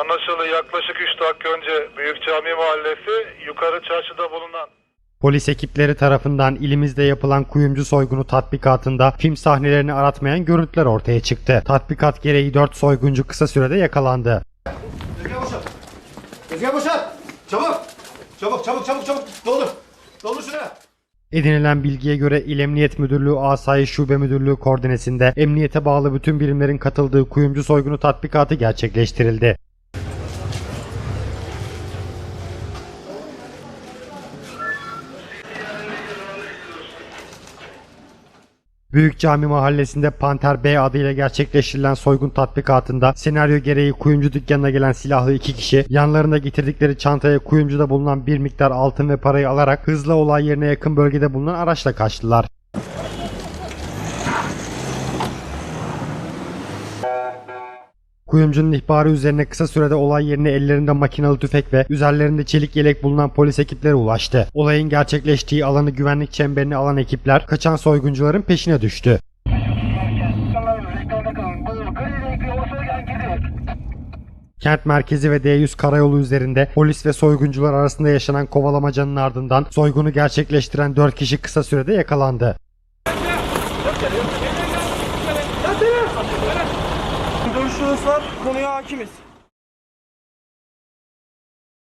Anlaşıldı. Yaklaşık 3 dakika önce Büyük Cami Mahallesi yukarı çarşıda bulunan Polis ekipleri tarafından ilimizde yapılan kuyumcu soygunu tatbikatında film sahnelerini aratmayan görüntüler ortaya çıktı. Tatbikat gereği 4 soyguncu kısa sürede yakalandı. Tezgah boşalt. Tezgah boşalt. Çabuk. Çabuk çabuk çabuk çabuk. Doldur. Doldur şuraya. Edinilen bilgiye göre İl Emniyet Müdürlüğü Asayiş Şube Müdürlüğü koordinesinde emniyete bağlı bütün birimlerin katıldığı kuyumcu soygunu tatbikatı gerçekleştirildi. Büyük Cami Mahallesi'nde Panter Bey adıyla gerçekleştirilen soygun tatbikatında senaryo gereği kuyumcu dükkanına gelen silahlı iki kişi yanlarında getirdikleri çantaya kuyumcuda bulunan bir miktar altın ve parayı alarak hızla olay yerine yakın bölgede bulunan araçla kaçtılar. Kuyumcunun ihbarı üzerine kısa sürede olay yerine ellerinde makinalı tüfek ve üzerlerinde çelik yelek bulunan polis ekipleri ulaştı. Olayın gerçekleştiği alanı güvenlik çemberine alan ekipler kaçan soyguncuların peşine düştü. Kent merkezi ve D100 karayolu üzerinde polis ve soyguncular arasında yaşanan kovalamacanın ardından soygunu gerçekleştiren 4 kişi kısa sürede yakalandı. Var. Konuya hakimiz.